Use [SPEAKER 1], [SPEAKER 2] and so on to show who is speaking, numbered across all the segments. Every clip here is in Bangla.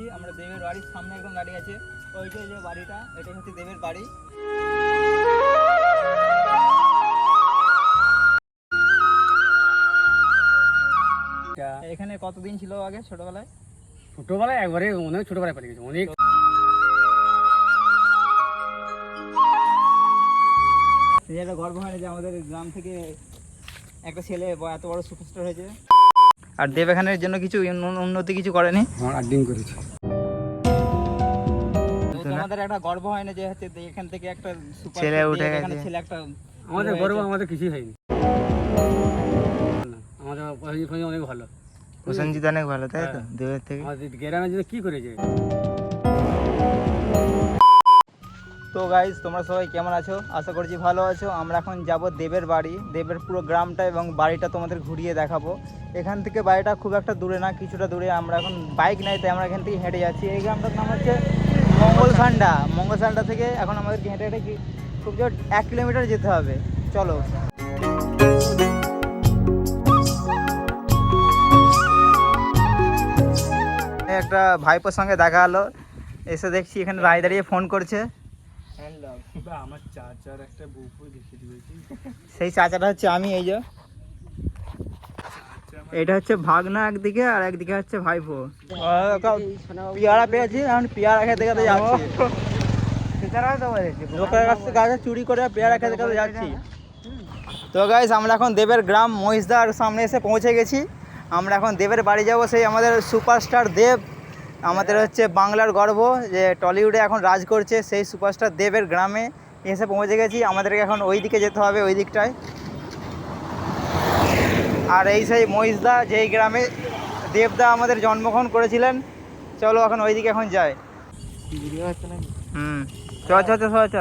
[SPEAKER 1] গেছি আমরা দেবের বাড়ির সামনে একদম দাঁড়িয়ে আছে। ওই যে বাড়িটা এটাই হচ্ছে দেবের বাড়ি। এখানে কতদিন ছিল আগে ছোটবেলায়?
[SPEAKER 2] ছোটবেলায় একবারে অনেক ছোটবেলায় পালিয়ে গেছে অনেক
[SPEAKER 1] একটা গর্ব হয় না যে আমাদের গ্রাম থেকে একটা ছেলে এত বড় সুপারস্টার হয়েছে। আর দেব এখানের জন্য কিছু উন্নতি কিছু করেনি।
[SPEAKER 2] আমার আর ডিম করেছে।
[SPEAKER 1] তো একটা গর্ব হয় না যে হচ্ছে এখান থেকে একটা
[SPEAKER 3] ছেলে উঠে গেছে।
[SPEAKER 1] ছেলে একটা
[SPEAKER 2] আমাদের গর্ব আমাদের কিছুই হয়নি। আমাদের অনেক ভালো।
[SPEAKER 3] প্রসেনজিৎ অনেক ভালো তাই তো?
[SPEAKER 2] হ্যাঁ।
[SPEAKER 3] দেবের থেকে?
[SPEAKER 2] আমাদের কি করেছে?
[SPEAKER 1] গাইজ তোমরা সবাই কেমন আছো? আশা করছি ভালো আছো। আমরা এখন যাব দেবের বাড়ি। দেবের পুরো গ্রামটা এবং বাড়িটা তোমাদের ঘুরিয়ে দেখাবো। এখান থেকে বাড়িটা খুব একটা দূরে না, কিছুটা দূরে। আমরা এখন বাইক নাই, তাই আমরা এখান থেকে হেঁটে যাচ্ছি। এই গ্রামটার নাম হচ্ছে মঙ্গলসান্ডা মঙ্গলসান্ডা থেকে এখন আমাদেরকে হেঁটে হেঁটে খুব জোর এক কিলোমিটার যেতে হবে। চলো। একটা ভাইপোর সঙ্গে দেখা হলো। এসে দেখছি এখানে দাঁড়িয়ে দাঁড়িয়ে ফোন করছে।
[SPEAKER 2] আমার একটা
[SPEAKER 1] সেই চাচাটা হচ্ছে আমি এই যে। এটা হচ্ছে ভাগনা একদিকে আর একদিকে হচ্ছে ভাইপো। পেয়ারা পেয়েছি এখন পেয়ারা খেতে খেতে যাচ্ছি। লোকের কাছ থেকে গাছে চুরি করে পেয়ারা খেতে খেতে যাচ্ছি। তো গাইস আমরা এখন দেবের গ্রাম মহিষদার সামনে এসে পৌঁছে গেছি। আমরা এখন দেবের বাড়ি যাব সেই আমাদের সুপারস্টার দেব। আমাদের হচ্ছে বাংলার গর্ব যে টলিউডে এখন রাজ করছে সেই সুপারস্টার দেবের গ্রামে। এসে পৌঁছে গেছি আমাদেরকে এখন ওই দিকে যেতে হবে ওই দিকটায়। আর এই সেই মহিষদা যেই গ্রামে দেবদা আমাদের জন্মগ্রহণ করেছিলেন চলো এখন ওই দিকে এখন যাই। হুম চ চ চ চ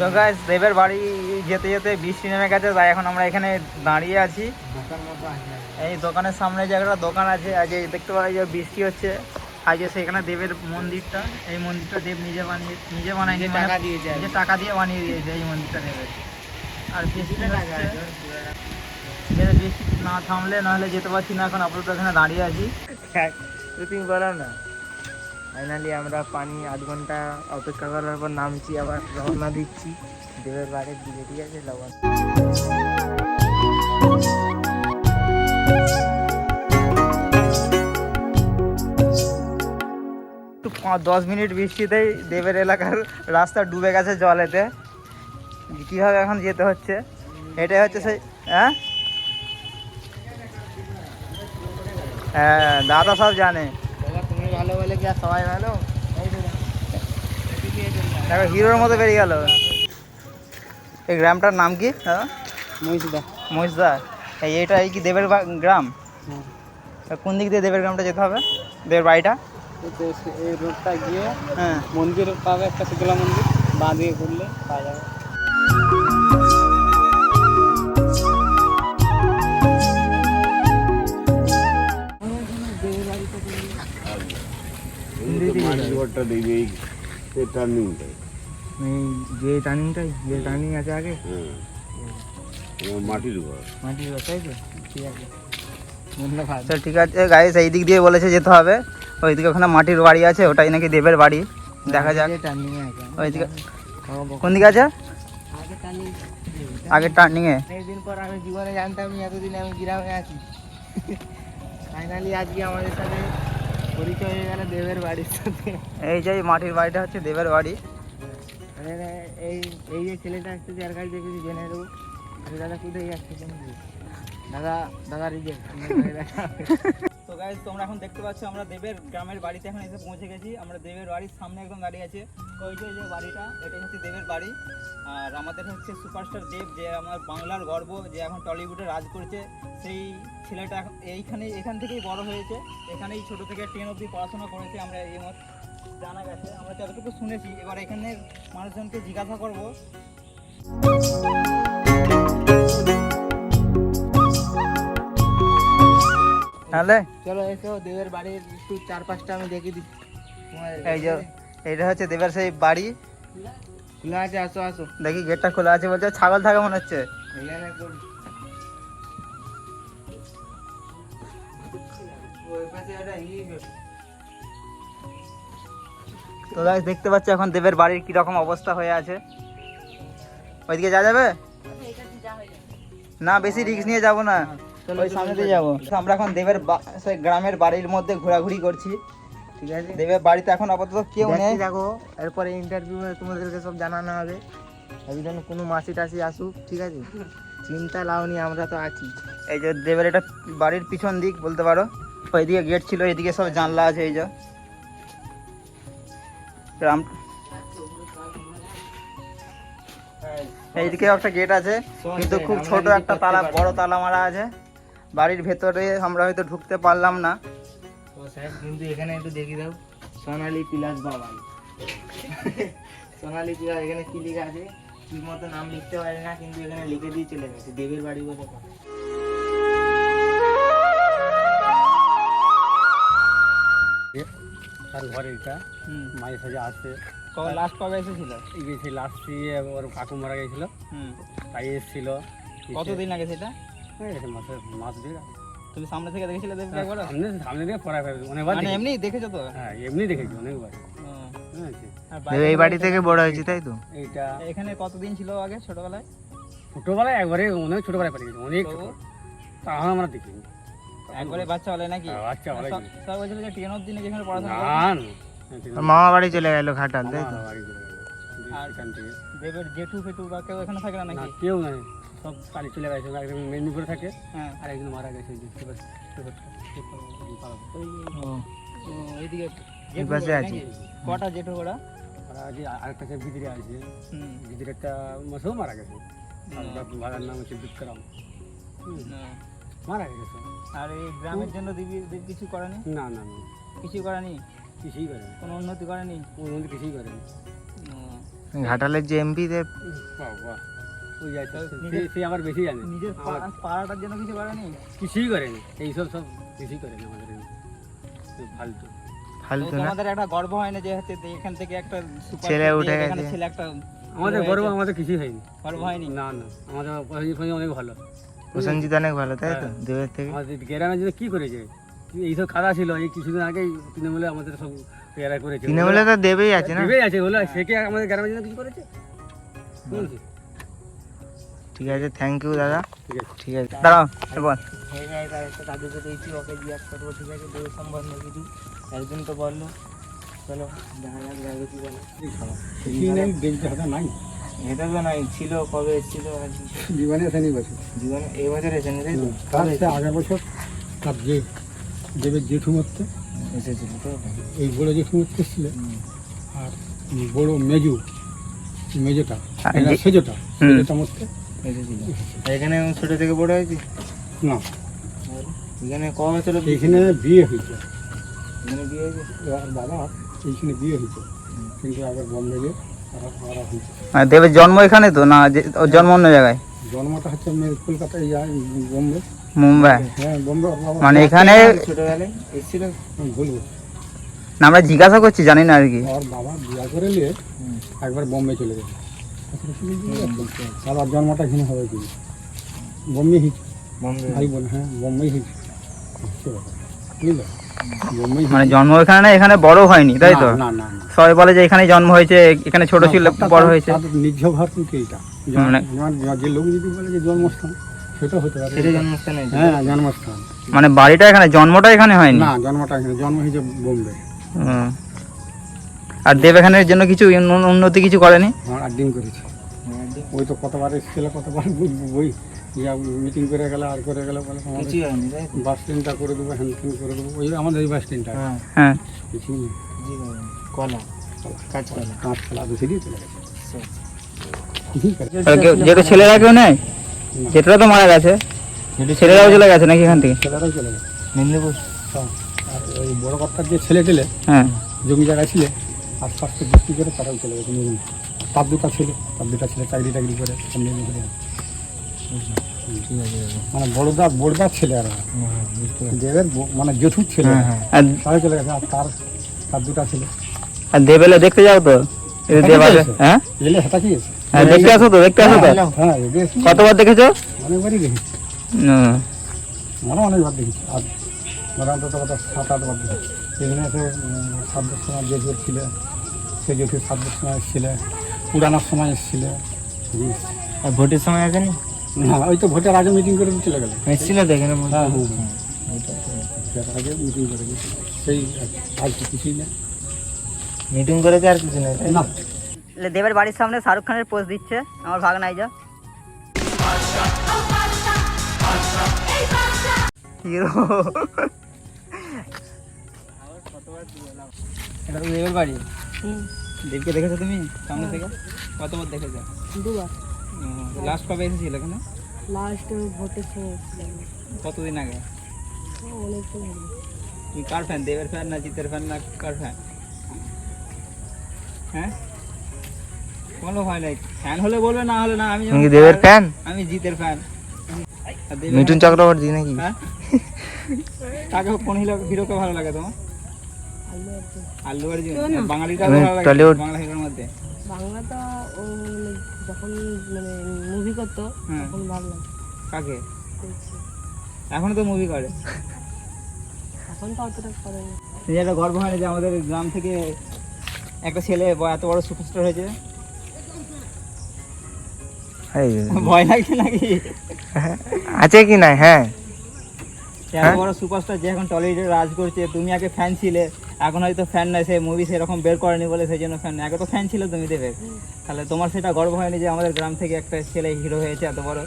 [SPEAKER 1] তো গাইস দেবের বাড়ি যেতে যেতে বৃষ্টি নেমে গেছে তাই এখন আমরা এখানে দাঁড়িয়ে আছি। এই দোকানের সামনে যে একটা দোকান আছে আজ দেখতে পাওয়া যে বৃষ্টি হচ্ছে আজ যে সেখানে দেবের মন্দিরটা এই মন্দিরটা দেব নিজে বানিয়ে নিজে বানায়নি মানে
[SPEAKER 3] টাকা দিয়েছে
[SPEAKER 1] টাকা দিয়ে বানিয়ে দিয়েছে এই মন্দিরটা দেবের। আর বৃষ্টি বৃষ্টি না থামলে নাহলে যেতে পারছি না এখন আপাতত এখানে দাঁড়িয়ে আছি।
[SPEAKER 3] বলো না। ফাইনালি আমরা পানি আধ ঘণ্টা অপেক্ষা করার পর নামছি, আবার রওনা দিচ্ছি। দেবের বাড়ির দিকে, ঠিক আছে? লবণ।
[SPEAKER 1] দশ মিনিট বৃষ্টিতেই দেবের এলাকার রাস্তা ডুবে গেছে জলেতে। কীভাবে এখন যেতে হচ্ছে? এটাই হচ্ছে সেই হ্যাঁ? হ্যাঁ দাদা সব জানে।
[SPEAKER 3] ভালো বলে কি আর সবাই ভালো?
[SPEAKER 1] দেখো। হিরোর মতো বেরিয়ে গেল। এই গ্রামটার নাম কি? হ্যাঁ
[SPEAKER 2] মহিষদা।
[SPEAKER 1] মহিষদা। এই এটা এই কি দেবের গ্রাম? কোন দিক দিয়ে দেবের গ্রামটা যেতে হবে? দেবের বাড়িটা?
[SPEAKER 2] এই রোডটা গিয়ে
[SPEAKER 1] হ্যাঁ।
[SPEAKER 2] মন্দির পাবে একটা শীতলা মন্দির বাঁ দিকে ঘুরলে পাওয়া যাবে।
[SPEAKER 4] টার্নিংটাই
[SPEAKER 3] এই যে টার্নিংটাই যে টার্নিং আছে আগে?
[SPEAKER 4] হ্যাঁ। মাটির ঘর
[SPEAKER 3] মাটির ঘর, তাই তো? ঠিক আছে। ধন্যবাদ।
[SPEAKER 1] ঠিক আছে গাইস এই দিক দিয়ে বলেছে যেতে হবে। ওইদিকে ওখানে মাটির বাড়ি আছে ওটাই নাকি দেবের বাড়ি। দেখা যাক। ওইদিকে
[SPEAKER 3] খাওয়া
[SPEAKER 1] কোন দিকে আছে?
[SPEAKER 3] আগে টার্নিং
[SPEAKER 1] এ
[SPEAKER 3] অনেকদিন পর আমি জীবনে জানতাম এতদিন আমি গ্রামে আছি। ফাইনালি আজকে আমাদের সাথে পরিচয় হয়ে গেল দেবের বাড়ির সাথে।
[SPEAKER 1] এই যে মাটির বাড়িটা হচ্ছে দেবের বাড়ি।
[SPEAKER 3] মানে এই এই যে ছেলেটা আসছে যার কাছে দেখেছি জেনে দেবো। দাদা কোথায় আসছে দাদা দাদা রিজেক্ট।
[SPEAKER 1] তো গাইজ তোমরা এখন দেখতে পাচ্ছ আমরা দেবের গ্রামের বাড়িতে এখন এসে পৌঁছে গেছি। আমরা দেবের বাড়ির সামনে একদম দাঁড়িয়ে আছে। ওই যে যে বাড়িটা, এটাই হচ্ছে দেবের বাড়ি। আর আমাদের হচ্ছে সুপারস্টার দেব, যে আমার বাংলার গর্ব, যে এখন টলিউডে রাজ করছে, সেই ছেলেটা এইখানে, এখান থেকেই বড় হয়েছে। এখানেই ছোট থেকে টেন অবধি পড়াশোনা করেছে, আমরা এই মত জানা গেছে। আমরা যতটুকু শুনেছি, এবার এখানের মানুষজনকে জিজ্ঞাসা করব। তাহলে?
[SPEAKER 3] চলো এসো দেবের বাড়ির একটু চার পাঁচটা আমি দেখে দিচ্ছি।
[SPEAKER 1] এই যে এটা হচ্ছে দেবের সেই বাড়ি।
[SPEAKER 3] খোলা আছে আসো আসো।
[SPEAKER 1] দেখি গেটটা খোলা আছে বলছে ছাগল থাকে মনে হচ্ছে। তো গাইস দেখতে পাচ্ছ এখন দেবের বাড়ির কি রকম অবস্থা হয়ে আছে। ওইদিকে যা যাবে? না বেশি রিস্ক নিয়ে যাব না। ওই সামনে দিয়ে যাব আমরা এখন দেবের গ্রামের বাড়ির মধ্যে ঘোরাঘুরি করছি।
[SPEAKER 3] ঠিক আছে।
[SPEAKER 1] দেবের বাড়িতে এখন আপাতত কেউ নেই।
[SPEAKER 3] দেখো এরপরে ইন্টারভিউ তোমাদেরকে সব জানানো হবে। একজন কোনো মাসি টাসি আসুক ঠিক আছে? চিন্তা লাওনি আমরা তো আছি।
[SPEAKER 1] এই যে দেবের এটা বাড়ির পিছন দিক বলতে পারো। ওইদিকে গেট ছিল এদিকে সব জানলা আছে এই যে। গ্রাম এইদিকে একটা গেট আছে কিন্তু খুব ছোট একটা তালা বড় তালা মারা আছে। বাড়ির ভেতরে আমরা হয়তো ঢুকতে পারলাম না।
[SPEAKER 3] তো স্যার কিন্তু এখানে একটু দেখি দাও। সোনালি পিলাস বাবাই। সোনালি পিলাস এখানে কি লেখা আছে? ঠিক মতো নাম লিখতে পারি না কিন্তু এখানে লিখে দিয়ে চলে গেছে। দেবের বাড়ি বলে।
[SPEAKER 2] তার ঘরে এটা। মাঝে সাঝে আসছে।
[SPEAKER 1] লাস্ট কবে এসেছিল?
[SPEAKER 2] যে লাস্ট দিয়ে ওর কাকু মারা গেছিল। তাই এসেছিল।
[SPEAKER 1] কতদিন আগে সেটা?
[SPEAKER 2] এই এরকম মাসে মাস দিয়ে।
[SPEAKER 1] তুমি সামনে থেকে দেখেছিলে দেবকে একবার
[SPEAKER 2] সামনে সামনে দিয়ে পড়া ফেলে অনেকবার
[SPEAKER 1] মানে এমনি দেখেছ তো?
[SPEAKER 2] হ্যাঁ এমনি দেখেছি অনেকবার।
[SPEAKER 1] হুম।
[SPEAKER 2] বুঝেছি
[SPEAKER 1] আর
[SPEAKER 3] এই বাড়ি থেকে বড় হয়েছে তাই তো?
[SPEAKER 2] এইটা।
[SPEAKER 1] এখানে কতদিন ছিল আগে ছোটবেলায়?
[SPEAKER 2] ছোটবেলায় একবারে অনেক ছোটবেলায় পাঠিয়ে গেছি অনেক ছোট। আমরা দেখিনি।
[SPEAKER 1] একবারে বাচ্চা হলে নাকি?
[SPEAKER 2] হ্যাঁ, বাচ্চা হলে
[SPEAKER 1] বলছিল যে টেন অব্দি নাকি এখানে পড়াশোনা
[SPEAKER 2] না
[SPEAKER 3] মামা বাড়ি চলে গেল ঘাটাল তাই তো?
[SPEAKER 2] গেল।
[SPEAKER 1] আর দেবের জেঠু ফেটু বা কেউ এখানে থাকে না
[SPEAKER 2] না
[SPEAKER 1] নাকি
[SPEAKER 2] কেউ নাই। সব কালি চলে গেছে একদম মেদিনীপুরে থাকে
[SPEAKER 1] হ্যাঁ।
[SPEAKER 2] আর একজন মারা গেছে যে
[SPEAKER 1] জেঠু ওরা কটা জেঠু ওরা
[SPEAKER 2] আর আজকে আরেকটা সে আছে একটা মাসেও মারা গেছে। ভাড়ার নাম হচ্ছে বিক্রম। মারা গেছে।
[SPEAKER 1] আর এই গ্রামের জন্য দিবি দিবি কিছু করেনি?
[SPEAKER 2] না না না।
[SPEAKER 1] কিছু করেনি?
[SPEAKER 2] কিছুই করেনি।
[SPEAKER 1] কোনো উন্নতি করেনি?
[SPEAKER 2] মধ্যে কিছুই করেনি।
[SPEAKER 3] ঘাটালের যে এমপি দেব।
[SPEAKER 2] বাহ ওই যাচ্ছে সে- আবার বেশি জানে।
[SPEAKER 1] নিজের পাড়াটার জন্য কিছু করেনি
[SPEAKER 2] কিছুই করেনি এইসব সব কিছুই করেনি আমাদের ফালতু।
[SPEAKER 3] ফালতু না?
[SPEAKER 1] তোমাদের একটা গর্ব হয় না যে হচ্ছে এখান থেকে একটা সুপার
[SPEAKER 3] ছেলে উঠে গেছে।
[SPEAKER 1] ছেলে একটা
[SPEAKER 2] আমাদের গর্ব আমাদের কিছুই হয়নি।
[SPEAKER 1] গর্ব হয়নি?
[SPEAKER 2] না না। আমাদের পয়সা অনেক ভালো।
[SPEAKER 3] প্রসেনজিৎ অনেক ভালো তাই তো?
[SPEAKER 2] হ্যাঁ।
[SPEAKER 3] দেবের থেকে?
[SPEAKER 2] আমাদের গ্রামের জন্য কি করেছে? এইসব খাদা ছিল। এই কিছুদিন আগেই তৃণমূলে আমাদের সব পেয়ারা করেছে।
[SPEAKER 3] তৃণমূলে তো দেবেই আছে না?
[SPEAKER 2] ভেবেই আছে। বলে সে কি আমাদের গ্রামের জন্য কিছু করেছে? বুঝলি?
[SPEAKER 3] ঠিক আছে থ্যাংক ইউ দাদা।
[SPEAKER 2] ঠিক আছে।
[SPEAKER 3] ঠিক আছে
[SPEAKER 1] দাঁড়াও এবার
[SPEAKER 3] হয়ে দাদুকে দিয়েছি ওকে জিজ্ঞাসা করব ঠিক আছে দেবের সম্বন্ধে কিছু। একজন তো বলল চলো দেখা যাক যাবে কি বলে।
[SPEAKER 2] কিছুই নেই
[SPEAKER 3] এটা তো ছিল কবে এসেছিল আর কি।
[SPEAKER 2] জীবনে আসেনি বছর।
[SPEAKER 3] জীবনে এই বছর তাই তো?
[SPEAKER 2] আগের বছর তার যে দেবের জেঠু মরতে
[SPEAKER 3] এসেছিল তো?
[SPEAKER 2] এই বড় জেঠু মরতে ছিল আর বড় মেজু মেজোটা সেজোটা। সেজোটা মরতে।
[SPEAKER 3] এখানে ছোট থেকে বড় হয়েছি?
[SPEAKER 2] না।
[SPEAKER 3] এখানে ক বছর
[SPEAKER 2] এইখানে বিয়ে হয়েছে।
[SPEAKER 3] এখানে বিয়ে হয়েছে?
[SPEAKER 2] বাবা এইখানে বিয়ে হয়েছে। কিন্তু আবার বম্বে গিয়ে
[SPEAKER 1] মানে দেবের জন্ম এখানে তো না যে- ওর জন্ম অন্য জায়গায়?
[SPEAKER 2] জন্মটা হচ্ছে কলকাতায় যায় বোম্বে।
[SPEAKER 1] মুম্বাই।
[SPEAKER 2] হ্যাঁ বোম্বে
[SPEAKER 1] মানে এখানে
[SPEAKER 3] ছোটবেলায় এসেছিল?
[SPEAKER 1] না আমরা জিজ্ঞাসা করছি জানি না আর কি।
[SPEAKER 2] বাবা বিয়ে করে নিয়ে একবার বোম্বে চলে গেছে। জন্মটা এখানে হবে কি? বোম্বে
[SPEAKER 3] বম্বে
[SPEAKER 2] ভাই বোন হ্যাঁ বোম্বে বুঝলে?
[SPEAKER 1] মানে জন্ম এখানে না এখানে বড় হয়নি তাই তো?
[SPEAKER 2] না না না
[SPEAKER 1] সবাই বলে যে এখানে জন্ম হয়েছে এখানে ছোট ছিল বড় হয়েছে।
[SPEAKER 2] নিজ ঘর কিন্তু এইটা।
[SPEAKER 1] মানে-
[SPEAKER 2] যে লোক যদি বলে যে জন্মস্থান সেটা হতে পারে।
[SPEAKER 3] সেটা জন্মস্থান
[SPEAKER 2] হ্যাঁ জন্মস্থান।
[SPEAKER 1] মানে বাড়িটা এখানে জন্মটা এখানে হয়নি?
[SPEAKER 2] না জন্মটা এখানে জন্ম হয়েছে বোম্বে।
[SPEAKER 1] হুম। আর দেব এখানের জন্য কিছু উন্নতি কিছু করেনি?
[SPEAKER 2] আমার আট দিন করেছে। ওই তো কতবার এসেছিল কতবার বই- বই মিটিং করে গেলে আর করে গেলে বলে
[SPEAKER 3] হয়নি তো।
[SPEAKER 2] বাস স্ট্যান্ডটা করে দেবো হ্যান্ড করে দেবো ওই আমাদের এই বাস স্ট্যান্ডটা।
[SPEAKER 3] হ্যাঁ।
[SPEAKER 1] হ্যাঁ।
[SPEAKER 2] নেই।
[SPEAKER 3] কলা কাজ কলা
[SPEAKER 2] কাঁচ ফেলা চলে গেছে।
[SPEAKER 1] আর যেটা ছেলেরা কেউ নেই? যেটা তো মারা গেছে। ছেলেরাও চলে গেছে নাকি এখান থেকে?
[SPEAKER 2] ছেলেরাই চলে গেছে।
[SPEAKER 3] মেদিনীপুর।
[SPEAKER 2] আর ওই বড় কর্তার যে ছেলে টেলে
[SPEAKER 1] হ্যাঁ।
[SPEAKER 2] জমি জায়গা ছিল আস্তে আস্তে বিক্রি করে তারাও চলে গেছে নতুন তার দুটা ছেলে তার দুটা ছেলে চাকরি টাকরি করে
[SPEAKER 3] আছে দাদা।
[SPEAKER 2] মানে বড়দা বড়দার ছেলে আর।
[SPEAKER 3] হ্যাঁ, পারছি।
[SPEAKER 2] দেবের মানে জেঠুর ছেলে।
[SPEAKER 3] হ্যাঁ হ্যাঁ।
[SPEAKER 1] আর
[SPEAKER 2] চলে গেছে আর তার তার দুটা ছেলে।
[SPEAKER 1] আর দেবেলে দেখতে যাও তো? হ্যাঁ?
[SPEAKER 2] এলে কি
[SPEAKER 1] হ্যাঁ দেখতে আসো তো দেখতে আসো তো।
[SPEAKER 2] হ্যাঁ
[SPEAKER 1] কতবার দেখেছ?
[SPEAKER 2] অনেকবারই দেখেছি। আমরা অনেকবার দেখেছি। আর অন্তত কত সাত আটবার দেখেছি। এখানে এসে সাতটার সময় যে ছিল সে যে সাতটার সময় এসেছিল পুরানোর সময় এসেছিল।
[SPEAKER 3] আর ভোটের সময় আসেনি?
[SPEAKER 2] না ওই তো ভোটের আগে মিটিং করে চলে গেল।
[SPEAKER 3] এসেছিল তো এখানে
[SPEAKER 2] হ্যাঁ
[SPEAKER 3] হ্যাঁ
[SPEAKER 2] আগে মিটিং করে সেই আর কিছুই না
[SPEAKER 3] মিটিং করেছে আর কিছু?
[SPEAKER 2] না।
[SPEAKER 1] দেবের বাড়ির সামনে শাহরুখ খানের পোস্ট দিচ্ছে। আমার ভাগ নাই যা হিরো এটা তো দেবের বাড়ি? দেবকে দেখেছ তুমি? সামনে থেকে? কতবার দেখেছ?
[SPEAKER 5] দুবার।
[SPEAKER 1] লাস্ট কবে এসেছিল এখানে?
[SPEAKER 5] লাস্ট ভোটের সময়
[SPEAKER 1] কতদিন আগে? তুমি কার ফ্যান দেবের ফ্যান না জিতের ফ্যান না কার ফ্যান হ্যাঁ? কোনো ভয় নাই। ফ্যান হলে বলবে না হলে না। আমি
[SPEAKER 3] তুমি দেবের ফ্যান
[SPEAKER 1] আমি জিতের ফ্যান
[SPEAKER 3] মিঠুন চক্রবর্তী নাকি?
[SPEAKER 1] হ্যাঁ? কাকে কোন হিরো হিরোকে ভালো লাগে তোমার? আল্লু অর্জুন
[SPEAKER 3] টলিউড।
[SPEAKER 1] বাংলা হিরোর মধ্যে।
[SPEAKER 5] ও মানে যখন মানে মুভি করতো
[SPEAKER 1] হ্যাঁ।
[SPEAKER 5] তখন ভালো লাগে
[SPEAKER 1] কাকে?
[SPEAKER 5] দেখছি।
[SPEAKER 1] তো মুভি করে।
[SPEAKER 5] এখন তো অতটা করে না।
[SPEAKER 1] নিজের গর্ব হয় যে আমাদের গ্রাম থেকে একটা ছেলে এত বড় সুপারস্টার হয়েছে? ভয় লাগছে নাকি?
[SPEAKER 3] আছে কি নাই? হ্যাঁ।
[SPEAKER 1] এত বড় সুপারস্টার যে এখন টলিউডে রাজ করছে তুমি আগে ফ্যান ছিলে। এখন হয়তো ফ্যান নাই সে মুভি সেরকম বের করেনি বলে সেই জন্য ফ্যান আগে তো ফ্যান ছিল তুমি দেবে তাহলে তোমার সেটা গর্ব হয়নি যে আমাদের গ্রাম থেকে একটা ছেলে হিরো হয়েছে এত বড়?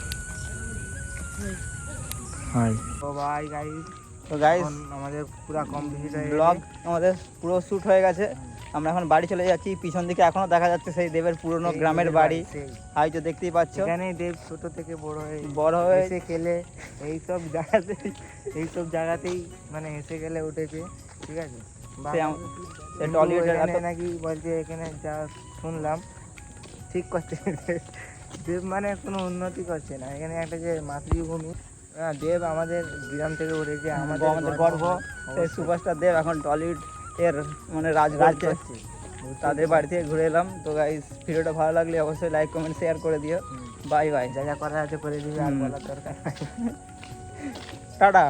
[SPEAKER 3] হয় তো ভাই গাইস
[SPEAKER 1] তো গাইস
[SPEAKER 3] আমাদের পুরো কমপ্লিট হয়ে
[SPEAKER 1] ব্লগ আমাদের পুরো শ্যুট হয়ে গেছে। আমরা এখন বাড়ি চলে যাচ্ছি। পিছন দিকে এখনও দেখা যাচ্ছে সেই দেবের পুরনো গ্রামের বাড়ি। হয়তো দেখতেই পাচ্ছ।
[SPEAKER 3] এখানে দেব ছোট থেকে বড় হয়ে
[SPEAKER 1] বড় হয়ে
[SPEAKER 3] এসে খেলে এইসব জায়গাতে এইসব জায়গাতেই মানে এসে গেলে উঠেছে। ঠিক আছে?
[SPEAKER 1] সে টলিউডের এত-
[SPEAKER 3] নাকি বলছে এখানে যা শুনলাম ঠিক করছে দেব মানে কোনো উন্নতি করছে না। এখানে একটা যে মাতৃভূমি দেব আমাদের গ্রাম থেকে উঠেছে আমাদের
[SPEAKER 1] আমাদের গর্ব। সেই সুপারস্টার দেব এখন টলিউড এর মানে রাজ
[SPEAKER 3] রাজ
[SPEAKER 1] করছে। তাদের বাড়ি থেকে ঘুরে এলাম। তো গাইস ভিডিওটা ভালো লাগলে অবশ্যই লাইক কমেন্ট শেয়ার করে দিও। বাই বাই
[SPEAKER 3] যা যা করার আছে করে দিবে আর বলার দরকার
[SPEAKER 1] টাটা।